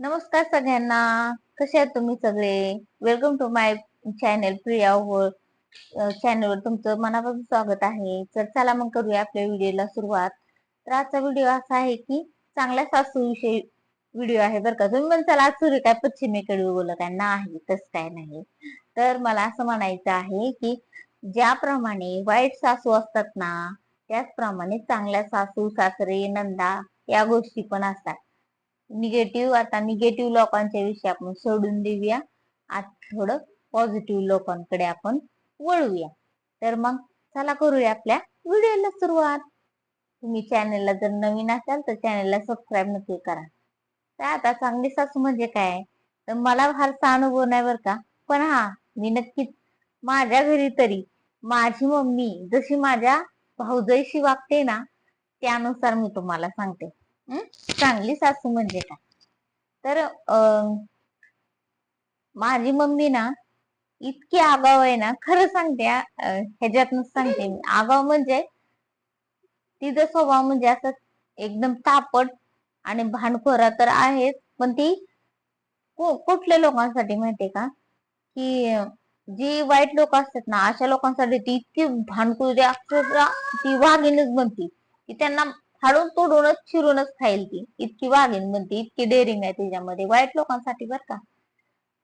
नमस्कार सगळ्यांना. कसे आहात तुम्ही सगळे? Welcome to my channel Priya Hol चॅनलवर तुमचं मनापासून स्वागत आहे. तर चला मग करूया आपल्या व्हिडिओला सुरुवात. तर आजचा व्हिडिओ असा आहे की चांगल्या सासू विषयी व्हिडिओ आहे बरं का. तुम्ही म्हणताल आज सूर्य काय? पश्चिमेकडे बोलत आहे. नाही तसं काय नाही. तर मला असं म्हणायचं आहे की ज्याप्रमाणे वाईट सासू असतात ना त्याचप्रमाणे चांगल्या सासू सासरे नंदा या गोष्टी पण असतात. निगेटिव्ह आता निगेटिव्ह लोकांच्या विषयी आपण सोडून देऊया. आता थोडं पॉझिटिव्ह लोकांकडे आपण वळूया. तर मग चला करूया आपल्या व्हिडिओला सुरुवात. तुम्ही चॅनलला जर नवीन असाल तर चॅनलला सबस्क्राईब नक्की करा. तर आता चांगली सासू म्हणजे काय? तर मला फारसा अनुभव नाही बरं का. पण हा मी नक्कीच माझ्या घरी तरी माझी मम्मी जशी माझ्या भाऊजाईशी वागते ना त्यानुसार मी तुम्हाला सांगते. चांगली सासू म्हणजे काय? तर अं, माझी मम्मी ना इतकी आगाव आहे ना खरं सांगते हा, ह्याच्यातनच सांगते मी. आगाव म्हणजे तिचा स्वभाव म्हणजे असं एकदम तापट आणि भांडखोरा तर आहेच पण ती कुठल्या लोकांसाठी माहितीये का? की जी वाईट लोक असतात ना अशा लोकांसाठी ती इतकी भांडखोरी अक्षरशः ती वाघीणच बनती. की त्यांना हाडून तोडूनच चिरूनच खाईल ती. इतकी वाघीण म्हणते इतकी डेअरिंग आहे तिच्यामध्ये. वाईट लोकांसाठी बर का.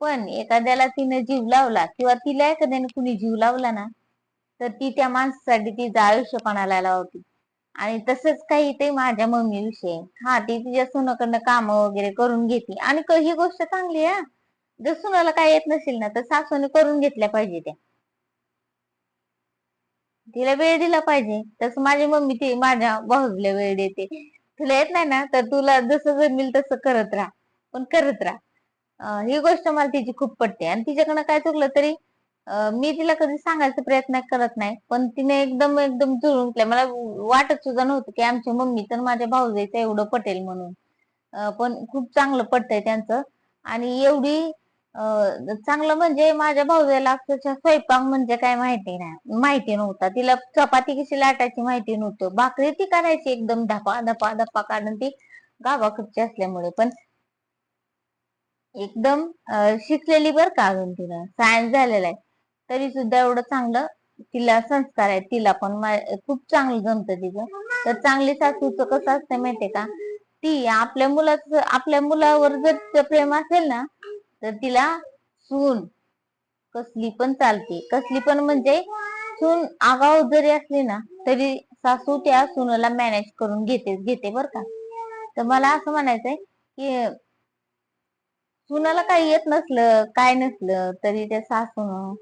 पण एखाद्याला तिने जीव लावला किंवा तिला एखाद्याने कुणी जीव लावला ना तर ती त्या माणसासाठी तिचं आयुष्य पणाला आणि तसंच काही ते माझ्या मम्मी विषयी हा ती तिच्या सुनाकडनं काम वगैरे करून घेते. आणि क- ही गोष्ट चांगली आहे जर सुनाला काय येत नसेल ना तर सासूने करून घेतल्या पाहिजे त्या. तिला वेळ दिला पाहिजे. तसं माझी मम्मी ती माझ्या भाऊला वेळ देते. तुला येत नाही ना तर तुला जसं जमेल तसं करत राहा. पण करत राहा. ही गोष्ट मला तिची खूप पटते. आणि तिच्याकडनं काय चुकलं तरी मी तिला कधी सांगायचा प्रयत्न करत नाही. पण तिने एकदम एकदम जुळून मला वाटत सुद्धा नव्हतं की आमच्या मम्मी तर माझ्या भाऊजाईचं एवढं पटेल म्हणून. पण खूप चांगलं पटतंय त्यांचं. आणि एवढी चांगलं म्हणजे माझ्या भाऊजाईला अक्षरशः स्वयंपाक म्हणजे काय माहिती नाही. माहिती नव्हता. तिला चपाती कशी लाटायची माहिती नव्हतं. भाकरी ती करायची एकदम धपा धपा धपा काढून ती गावाकडची असल्यामुळे. पण एकदम शिकलेली बर का अजून तिला सायन्स झालेला आहे. तरी सुद्धा एवढं चांगलं तिला संस्कार आहे तिला पण खूप चांगलं जमत तिचं. तर चांगली सासूचं कसं असतं माहितीये का? ती आपल्या मुलाचं आपल्या मुलावर जर प्रेम असेल ना तर तिला सून कसली पण चालते. कसली पण म्हणजे सून आगाऊ जरी असली ना तरी सासू त्या सुनाला मॅनेज करून घेते घेते बर का. तर मला असं म्हणायचंय की सुनाला काही येत नसलं काय नसलं तरी त्या सासून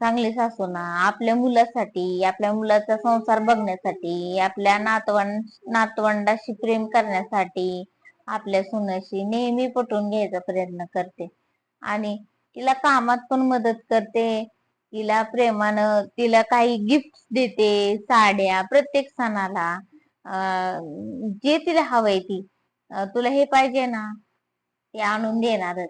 चांगली सासूना आपल्या मुलासाठी आपल्या मुलाचा संसार बघण्यासाठी आपल्या नातवंड नातवंडाशी प्रेम करण्यासाठी आपल्या सुनाशी नेहमी पटवून घ्यायचा प्रयत्न करते. आणि तिला कामात पण मदत करते. तिला प्रेमानं तिला काही गिफ्ट देते साड्या प्रत्येक सणाला. जे तिला हवंय ती. तुला हे पाहिजे ना ते आणून देणारच.